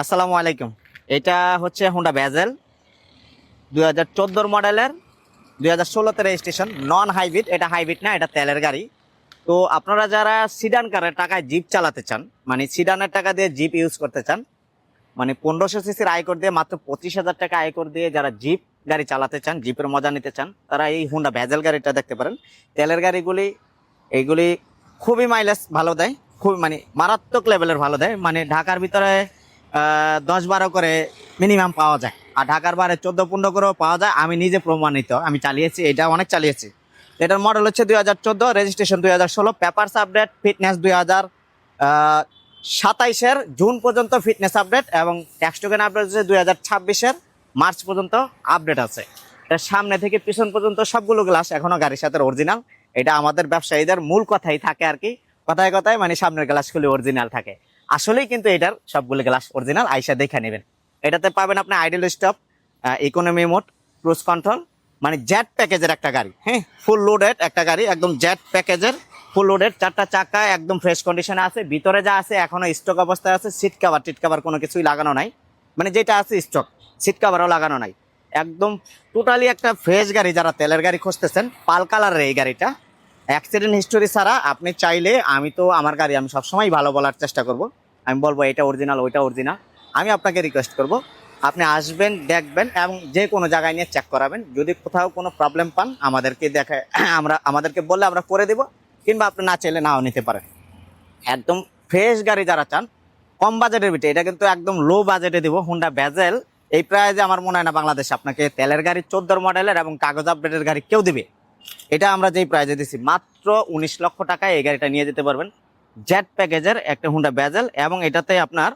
আসসালামু আলাইকুম। এটা হচ্ছে হুন্ডা ভ্যাজেল দু হাজার চোদ্দোর মডেলের, দুই হাজার ষোলোতে রেজিস্ট্রেশন নন হাইব্রিড এটা হাইব্রিড না, এটা তেলের গাড়ি। তো আপনারা যারা সিডান কারের টাকায় জিপ চালাতে চান মানে সিডানের টাকা দিয়ে জিপ ইউজ করতে চান মানে পনেরোশো সিসির আয়কর দিয়ে মাত্র পঁচিশ হাজার টাকা আয়কর দিয়ে যারা জিপ গাড়ি চালাতে চান জিপের মজা নিতে চান, তারা এই হুন্ডা ভ্যাজেল গাড়িটা দেখতে পারেন। তেলের গাড়িগুলি এইগুলি খুবই মাইলেজ ভালো দেয় খুবই মানে মারাত্মক লেভেলের ভালো দেয়। মানে ঢাকার ভিতরে দশ বারো করে মিনিমাম পাওয়া যায়। আর ঢাকার বারে চোদ্দ পনেরো করেও পাওয়া যায়। আমি নিজে প্রমাণিত, আমি চালিয়েছি, এটা অনেক চালিয়েছি। এটার মডেল হচ্ছে দুই হাজার চোদ্দ রেজিস্ট্রেশন দুই হাজার ষোলো পেপারস আপডেট ফিটনেস দুই হাজার সাতাইশের জুন পর্যন্ত ফিটনেস আপডেট এবং ট্যাক্স টোকেন আপডেট হচ্ছে দুই হাজার ছাব্বিশের মার্চ পর্যন্ত আপডেট আছে। এটার সামনে থেকে পিছন পর্যন্ত সবগুলো গ্লাস এখনও গাড়ির সাথে অরিজিনাল এটা আমাদের ব্যবসায়ীদের মূল কথাই থাকে আর কি। কথায় কথায় মানে সামনের গ্লাসগুলি অরিজিনাল থাকে। আসলেই কিন্তু এটার সবগুলো গ্লাস অরিজিনাল আইসা দেখে নেবেন। এটাতে পাবেন আপনি idle stop economy mode cruise control মানে জ্যাট প্যাকেজের একটা গাড়ি হ্যাঁ? ফুল লোডেড একটা গাড়ি, একদম জ্যাট প্যাকেজের ফুল লোডেড চারটা চাকা, একদম ফ্রেশ কন্ডিশনে আছে। ভিতরে যা আছে এখনও স্টক অবস্থায় আছে সিট কাভার টিট কাভার কোনো কিছুই লাগানো নাই। মানে যেটা আছে স্টক সিট কাভারও লাগানো নাই। একদম টোটালি একটা ফ্রেশ গাড়ি, যারা তেলের গাড়ি খুঁজতেছেন, পাল কালারের এই গাড়িটা। অ্যাক্সিডেন্ট হিস্টোরি ছাড়া আপনি চাইলে আমি তো আমার গাড়ি আমি সবসময় ভালো বলার চেষ্টা করব। আমি বলব এটা অরিজিনাল ওইটা অরিজিনাল আমি আপনাকে রিকোয়েস্ট করব, আপনি আসবেন, দেখবেন এবং যে কোনো জায়গায় নিয়ে চেক করাবেন। যদি কোথাও কোনো প্রবলেম পান, আমাদেরকে দেখে, আমরা, আমাদেরকে বললে আমরা করে দেব, কিংবা আপনি না চাইলে নাও নিতে পারেন। একদম ফ্রেশ গাড়ি যারা চান, কম বাজেটের ভিতরে, এটা কিন্তু একদম লো বাজেটে দিব হুন্ডা ব্যাজেল এই প্রাইজে আমার মনে হয় না বাংলাদেশ আপনাকে তেলের গাড়ি, চোদ্দোর মডেলের এবং কাগজ আপডেটের গাড়ি কেউ দিবে। এটা আমরা যেই প্রাইজে দিছি, মাত্র উনিশ লক্ষ টাকায় এই গাড়িটা নিয়ে যেতে পারবেন। জেট প্যাকেজের একটা হুন্ডা ব্যাজেল এবং এটাতে আপনার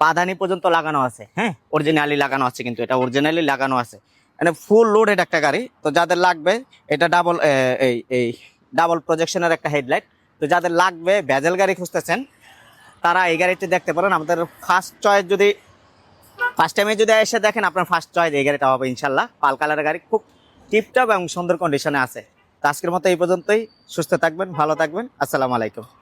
পাদানি পর্যন্ত লাগানো আছে। হ্যাঁ অরিজিনালি লাগানো আছে কিন্তু এটা অরিজিনালি লাগানো আছে। মানে ফুল লোডেড একটা গাড়ি। তো যাদের লাগবে, এটা ডাবল এই এই ডাবল প্রজেকশনের একটা হেডলাইট তো যাদের লাগবে ব্যাজেল গাড়ি খুঁজতেছেন, তারা এই গাড়িটি দেখতে পারেন। আমাদের ফার্স্ট চয়েস যদি ফার্স্ট টাইমে যদি এসে দেখেন, আপনার ফার্স্ট চয়েস এই গাড়িটা হবে ইনশাল্লাহ। পাল কালারের গাড়ি, খুব টিপটপ এবং সুন্দর কন্ডিশনে আছে। তো আজকের মতো এই পর্যন্তই। সুস্থ থাকবেন, ভালো থাকবেন। আসসালামু আলাইকুম।